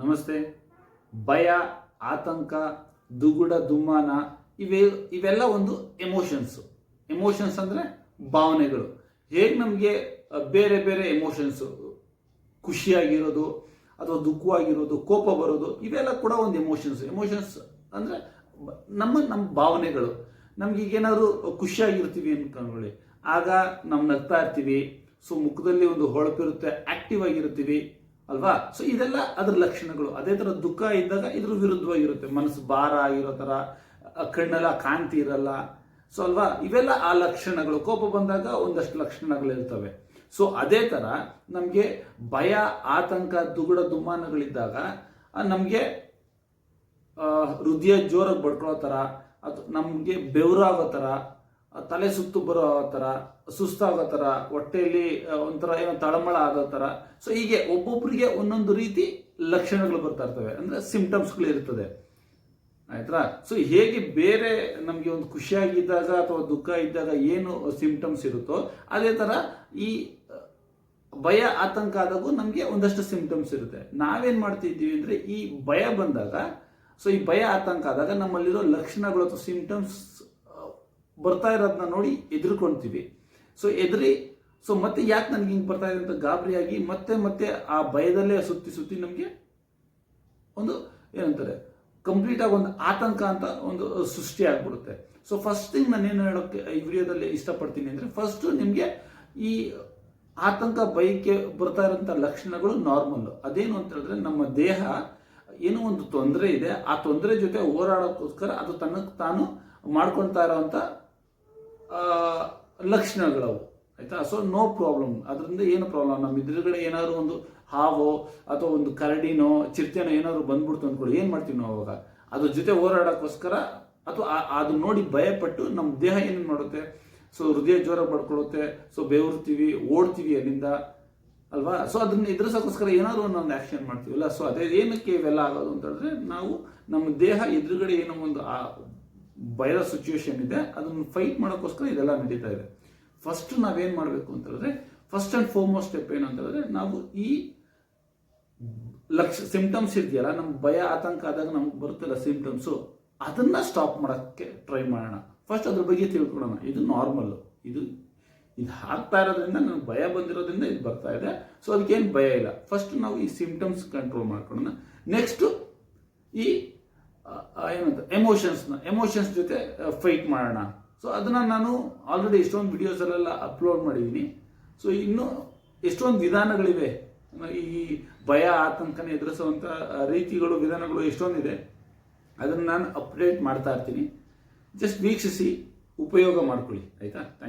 ನಮಸ್ತೆ. ಭಯ, ಆತಂಕ, ದುಗುಡ, ದುಮ್ಮಾನ ಇವೆ ಇವೆಲ್ಲ ಒಂದು ಎಮೋಷನ್ಸ್ ಎಮೋಷನ್ಸ್ ಅಂದರೆ ಭಾವನೆಗಳು. ಹೇಗೆ ನಮಗೆ ಬೇರೆ ಬೇರೆ ಎಮೋಷನ್ಸ್ ಖುಷಿಯಾಗಿರೋದು ಅಥವಾ ದುಃಖವಾಗಿರೋದು, ಕೋಪ ಬರೋದು, ಇವೆಲ್ಲ ಕೂಡ ಒಂದು ಎಮೋಷನ್ಸ್ ಎಮೋಷನ್ಸ್ ಅಂದರೆ ನಮ್ಮ ನಮ್ಮ ಭಾವನೆಗಳು. ನಮ್ಗೆ ಈಗ ಏನಾದ್ರು ಖುಷಿಯಾಗಿರ್ತೀವಿ ಅನ್ಕೊಂಡ್ಕೊಳ್ಳಿ ಆಗ ನಾವು ನಗ್ತಾ ಇರ್ತೀವಿ. ಸೊ ಮುಖದಲ್ಲಿ ಒಂದು ಹೊಳಪಿರುತ್ತೆ ಆಕ್ಟಿವ್ ಆಗಿರ್ತೀವಿ. ಅಲ್ವಾ? ಸೊ ಇದೆಲ್ಲ ಅದರ ಲಕ್ಷಣಗಳು. ಅದೇ ಥರ ದುಃಖ ಇದ್ದಾಗ ಇದ್ರ ವಿರುದ್ಧವಾಗಿರುತ್ತೆ ಮನಸ್ಸು ಭಾರ ಆಗಿರೋ ಥರ ಕಣ್ಣೆಲ್ಲ ಕಾಂತಿ ಇರಲ್ಲ. ಸೊ ಅಲ್ವಾ? ಇವೆಲ್ಲ ಆ ಲಕ್ಷಣಗಳು. ಕೋಪ ಬಂದಾಗ ಒಂದಷ್ಟು ಲಕ್ಷಣಗಳು ಇರ್ತವೆ. ಸೊ ಅದೇ ಥರ ನಮಗೆ ಭಯ, ಆತಂಕ, ದುಗುಡ, ದುಮ್ಮಾನಗಳಿದ್ದಾಗ ನಮಗೆ ಹೃದಯ ಜೋರಾಗಿ ಬಡ್ಕೊಳ್ಳೋ ಥರ ಅಥವಾ ನಮಗೆ ಬೆವರಾಗೋ ಥರ ತಲೆ ಸುತ್ತು ಬರೋ ಥರ ಸುಸ್ತಾಗೋ ಥರ ಹೊಟ್ಟೆಯಲ್ಲಿ ಒಂಥರ ಏನೋ ತಳಮಳ ಆಗೋ ಥರ ಸೊ ಹೀಗೆ ಒಬ್ಬೊಬ್ಬರಿಗೆ ಒಂದೊಂದು ರೀತಿ ಲಕ್ಷಣಗಳು ಬರ್ತಾ ಇರ್ತವೆ. ಅಂದರೆ ಸಿಂಪ್ಟಮ್ಸ್ಗಳು ಇರ್ತದೆ. ಆಯ್ತಾ ಸೊ ಹೇಗೆ ಬೇರೆ ನಮಗೆ ಒಂದು ಖುಷಿಯಾಗಿದ್ದಾಗ ಅಥವಾ ದುಃಖ ಇದ್ದಾಗ ಏನು ಸಿಂಪ್ಟಮ್ಸ್ ಇರುತ್ತೋ, ಅದೇ ಥರ ಈ ಭಯ, ಆತಂಕ ಆದಾಗೂ ನಮಗೆ ಒಂದಷ್ಟು ಸಿಂಪ್ಟಮ್ಸ್ ಇರುತ್ತೆ. ನಾವೇನು ಮಾಡ್ತಿದ್ದೀವಿ ಅಂದರೆ, ಈ ಭಯ ಬಂದಾಗ ಸೊ ಈ ಭಯ, ಆತಂಕ ಆದಾಗ ನಮ್ಮಲ್ಲಿರೋ ಲಕ್ಷಣಗಳು ಅಥವಾ ಸಿಂಪ್ಟಮ್ಸ್ ಬರ್ತಾ ಇರೋದನ್ನ ನೋಡಿ ಎದುರ್ಕೊಂತೀವಿ ಸೊ ಎದುರಿ ಸೊ ಮತ್ತೆ ಯಾಕೆ ನನಗೆ ಹಿಂಗೆ ಬರ್ತಾ ಇದೆ ಅಂತ ಗಾಬರಿಯಾಗಿ ಮತ್ತೆ ಮತ್ತೆ ಆ ಭಯದಲ್ಲೇ ಸುತ್ತಿ ಸುತ್ತಿ ನಮಗೆ ಒಂದು ಏನಂತಾರೆ ಕಂಪ್ಲೀಟ್ ಆಗಿ ಒಂದು ಆತಂಕ ಅಂತ ಒಂದು ಸೃಷ್ಟಿ ಆಗ್ಬಿಡುತ್ತೆ. ಸೊ ಫಸ್ಟ್ ಥಿಂಗ್ ನಾನು ಏನು ಹೇಳೋಕ್ಕೆ ಈ ವಿಡಿಯೋದಲ್ಲಿ ಇಷ್ಟಪಡ್ತೀನಿ ಅಂದರೆ ಫಸ್ಟ್ ನಿಮಗೆ ಈ ಆತಂಕ, ಭಯಕ್ಕೆ ಬರ್ತಾ ಇರೋಂಥ ಲಕ್ಷಣಗಳು ನಾರ್ಮಲ್ ಅದೇನು ಅಂತ ಹೇಳಿದ್ರೆ ನಮ್ಮ ದೇಹ ಏನೋ ಒಂದು ತೊಂದರೆ ಇದೆ. ಆ ತೊಂದರೆ ಜೊತೆ ಹೋರಾಡೋಕ್ಕೋಸ್ಕರ ಅದು ತನಗೆ ತಾನು ಮಾಡ್ಕೊಳ್ತಾ ಇರೋವಂಥ ಲಕ್ಷಣಗಳವು, ಆಯಿತಾ? ಸೊ ನೋ ಪ್ರಾಬ್ಲಮ್ ಅದರಿಂದ ಏನು ಪ್ರಾಬ್ಲಮ್ ನಮ್ಮ ಎದುರುಗಡೆ ಏನಾದ್ರು ಒಂದು ಹಾವೋ ಅಥವಾ ಒಂದು ಕರಡಿನೋ, ಚಿರ್ತೆನೋ ಏನಾದ್ರು ಬಂದ್ಬಿಡ್ತು ಅಂದ್ಕೊಳ್ಳಿ. ಏನು ಮಾಡ್ತೀವಿ ನಾವು ಅವಾಗ? ಅದ್ರ ಜೊತೆ ಹೋರಾಡೋಕ್ಕೋಸ್ಕರ ಅಥವಾ ಅದು ನೋಡಿ ಭಯಪಟ್ಟು ನಮ್ಮ ದೇಹ ಏನು ಮಾಡುತ್ತೆ? ಸೊ ಹೃದಯ ಜ್ವರ ಪಡ್ಕೊಳ್ಳುತ್ತೆ ಸೊ ಬೆವರ್ತೀವಿ, ಓಡ್ತೀವಿ ಅಲ್ಲಿಂದ, ಅಲ್ವಾ? ಸೊ ಅದನ್ನ ಎದುರಿಸೋಕ್ಕೋಸ್ಕರ ಏನಾದ್ರು ಒಂದು ಆಕ್ಷನ್ ಮಾಡ್ತೀವಲ್ಲ? ಸೊ ಅದೇ ಏನಕ್ಕೆ ಇವೆಲ್ಲ ಆಗೋದು ಅಂತಂದರೆ ನಾವು ನಮ್ಮ ದೇಹ ಎದುರುಗಡೆ ಏನೋ ಒಂದು ಭಯದ ಸಿಚುವೇಶನ್ ಇದೆ, ಅದನ್ನು ಫೈಟ್ ಮಾಡೋಕ್ಕೋಸ್ಕರ ಇದೆಲ್ಲ ನಡೀತಾ ಇದೆ. ಫಸ್ಟ್ ನಾವೇನು ಮಾಡಬೇಕು ಅಂತ ಹೇಳಿದ್ರೆ ಫಸ್ಟ್ ಅಂಡ್ ಫೋರ್ಮೋಸ್ಟ್ ಸ್ಟೆಪ್ ಏನು ಅಂತ ಹೇಳಿದ್ರೆ, ನಾವು ಈ ಲಕ್ಷ ಸಿಂಪ್ಟಮ್ಸ್ ಇದೆಯಲ್ಲ ನಮ್ಮ ಭಯ, ಆತಂಕ ಆದಾಗ ನಮ್ಗೆ ಬರುತ್ತಲ್ಲ ಸಿಂಪ್ಟಮ್ಸು ಅದನ್ನ ಸ್ಟಾಪ್ ಮಾಡೋಕ್ಕೆ ಟ್ರೈ ಮಾಡೋಣ. ಫಸ್ಟ್ ಅದ್ರ ಬಗ್ಗೆ ತಿಳ್ಕೊಳ್ಳೋಣ. ಇದು ನಾರ್ಮಲ್ ಇದು ಇದು ಆಗ್ತಾ ಇರೋದ್ರಿಂದ ನನಗೆ ಭಯ ಬಂದಿರೋದ್ರಿಂದ ಇದು ಬರ್ತಾ ಇದೆ. ಸೊ ಅದಕ್ಕೇನು ಭಯ ಇಲ್ಲ. ಫಸ್ಟ್ ನಾವು ಈ ಸಿಂಪ್ಟಮ್ಸ್ ಕಂಟ್ರೋಲ್ ಮಾಡ್ಕೊಳ್ಳೋಣ. ನೆಕ್ಸ್ಟ್ ಈ ಏನಂತ ಎಮೋಷನ್ಸ್ನ ಎಮೋಷನ್ಸ್ ಜೊತೆ ಫೈಟ್ ಮಾಡೋಣ. ಸೊ ಅದನ್ನು ನಾನು ಆಲ್ರೆಡಿ ಎಷ್ಟೊಂದು ವಿಡಿಯೋಸಲ್ಲೆಲ್ಲ ಅಪ್ಲೋಡ್ ಮಾಡಿದ್ದೀನಿ ಸೊ ಇನ್ನೂ ಎಷ್ಟೊಂದು ವಿಧಾನಗಳಿವೆ. ಈ ಭಯ ಆತಂಕನ ಎದುರಿಸುವಂಥ ರೀತಿಗಳು, ವಿಧಾನಗಳು ಎಷ್ಟೊಂದಿದೆ, ಅದನ್ನು ನಾನು ಅಪ್ಡೇಟ್ ಮಾಡ್ತಾ ಇರ್ತೀನಿ. ಜಸ್ಟ್ ವೀಕ್ಷಿಸಿ, ಉಪಯೋಗ ಮಾಡ್ಕೊಳ್ಳಿ. ಆಯಿತಾ? Thank you